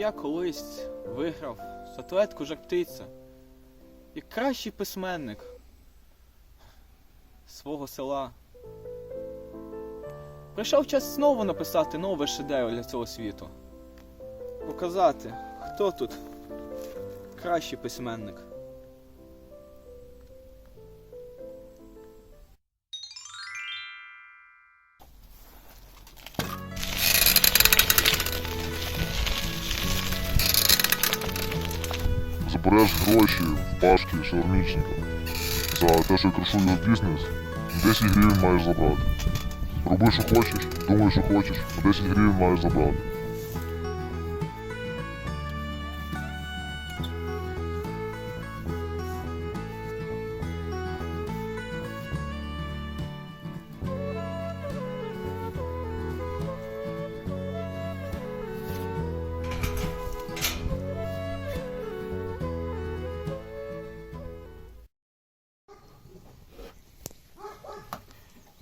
я колись виграв статуетку жар-птиця. Як кращий письменник свого села. Прийшов час знову написати новий шедевр для цього світу. Показати, хто тут кращий письменник. Забереш гроші в Пашки Шаурмічника. За те, що я крушу його бізнес, 10 гривень маєш забрати. Роби, що хочеш, думай, що хочеш, 10 гривень маєш забрати.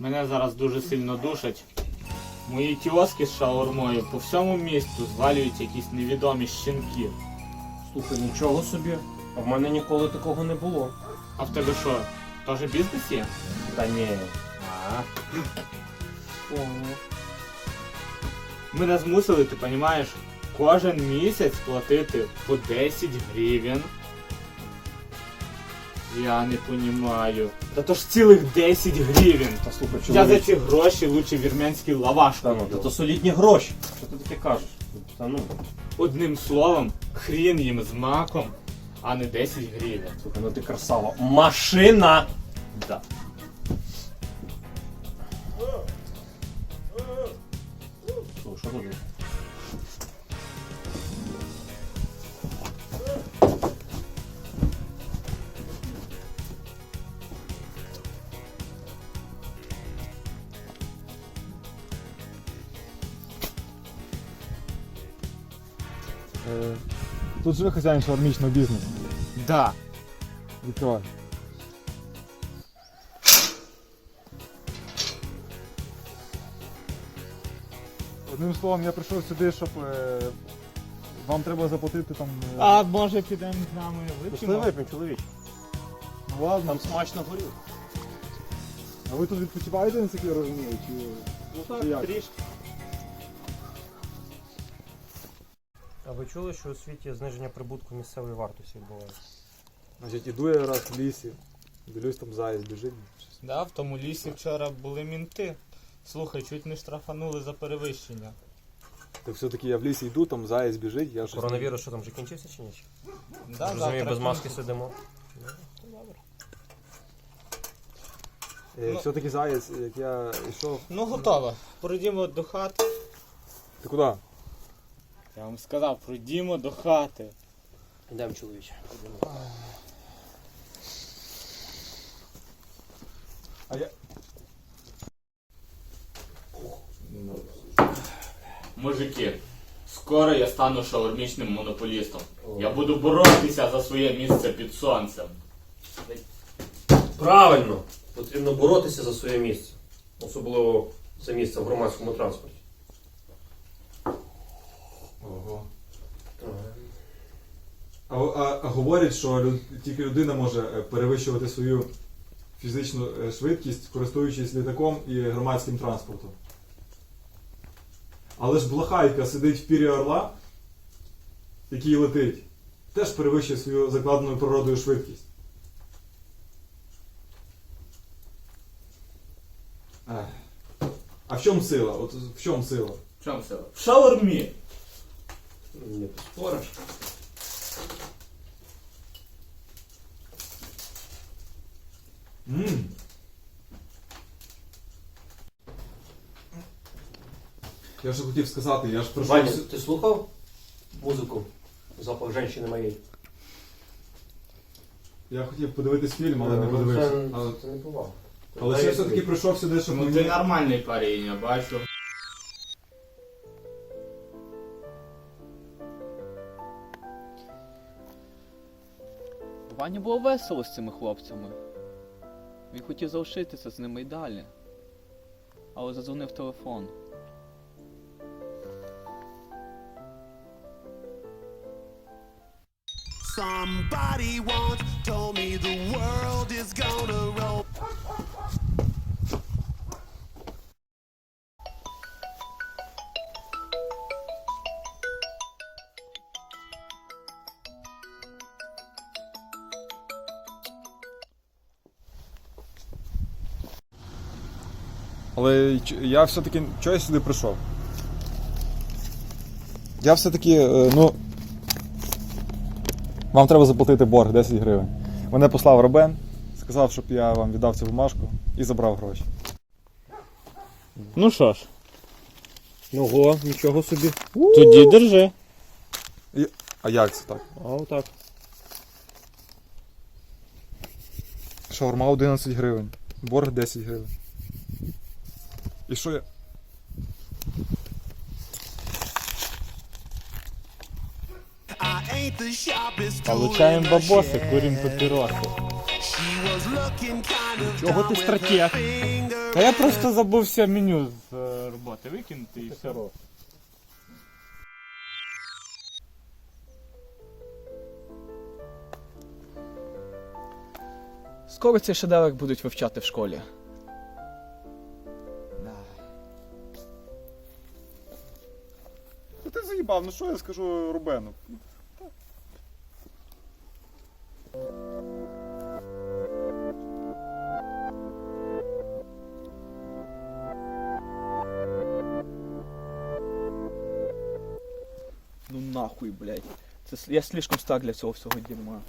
Мене зараз дуже сильно душать. Мої кіоски з шаурмою по всьому місту звалюють якісь невідомі щенки. Слухай, нічого собі. А в мене ніколи такого не було. А в тебе що, теж бізнес є? Та ні. А? Мене змусили, ти розумієш, кожен місяць платити по 10 гривень. Я не понімаю. Та то ж цілих 10 гривень. Та слухай, Я за ці гроші лучше вірменський лаваш Та ну, куплю. та то солідні гроші. Що ти таке кажеш? Та ну. Одним словом, хрін їм з маком, а не 10 гривень. Слухай, ну ти красава. Машина! Да. Слухай, що туди? Тут живе хазяїн шаурмічного бізнесу. Да. Відкривай. Одним словом, я прийшов сюди, щоб е, вам треба заплатити там. е, А може підемо з нами Пішли вип'ємо? вип'ємо, чоловік. ну, ладно. Там смачно горіло. А ви тут відпочиваєте, наскільки я розумію? Чи... Ну Чи як? трішки. А ви чули, що у світі зниження прибутку місцевої вартості відбувається? Значить, іду я раз в лісі, дивлюсь там заяць біжить. Да, в тому лісі вчора були мінти. Слухай, чуть не штрафанули за перевищення. Так все-таки я в лісі йду, там заяць біжить, я щось. Коронавірус що там вже кінчився чи ні? Да, Розумію, без маски сидимо. Е, Ну. Все-таки заяць, як я йшов. Ну готово. Пройдімо до хати. Ти куди? Я вам сказав, пройдімо до хати. Йдемо, чоловіче. А я. Мужики, скоро я стану шаурмічним монополістом. Я буду боротися за своє місце під сонцем. Правильно! Потрібно боротися за своє місце. Особливо за місце в громадському транспорті. Ого. А, а, а говорять, що лю- тільки людина може е, перевищувати свою фізичну е, швидкість, користуючись літаком і громадським транспортом. Але ж блоха, яка сидить в пірі орла, який летить, теж перевищує свою закладеною природою швидкість. А в чому сила? От в чому сила? В чому сила? В шаурмі. Не поспориш. Ммм. Я вже хотів сказати, я ж прийшов. Ваня, ти слухав музику? Запах жінки моєї. Я хотів подивитись фільм, але не Ну, подивився. Це, Але, це не повага. але я все-таки прийшов сюди, щоб Ну ти мені... нормальний парень, я бачу. Ані було весело з цими хлопцями. Він хотів залишитися з ними й далі. Але задзвонив телефон. Somebody once told me the world is gonna roll. Але я все-таки. Чого я сюди прийшов? Я все-таки, е, ну. Вам треба заплатити борг 10 гривень. Мене послав Робен, сказав, щоб я вам віддав цю бумажку і забрав гроші. Ну що ж, Ого, нічого собі. тоді держи. А як це так? А отак. Шаурма 11 гривень. Борг 10 гривень. Курім папіроси. She was looking kind of Чого ти стратег? Та я просто забувся меню з е, роботи викинути і все. Скоро цей шедевр будуть вивчати в школі. Заїбав, ну що я скажу Рубену? Ну нахуй, блядь. Це я слишком стар для цього всього дерьма.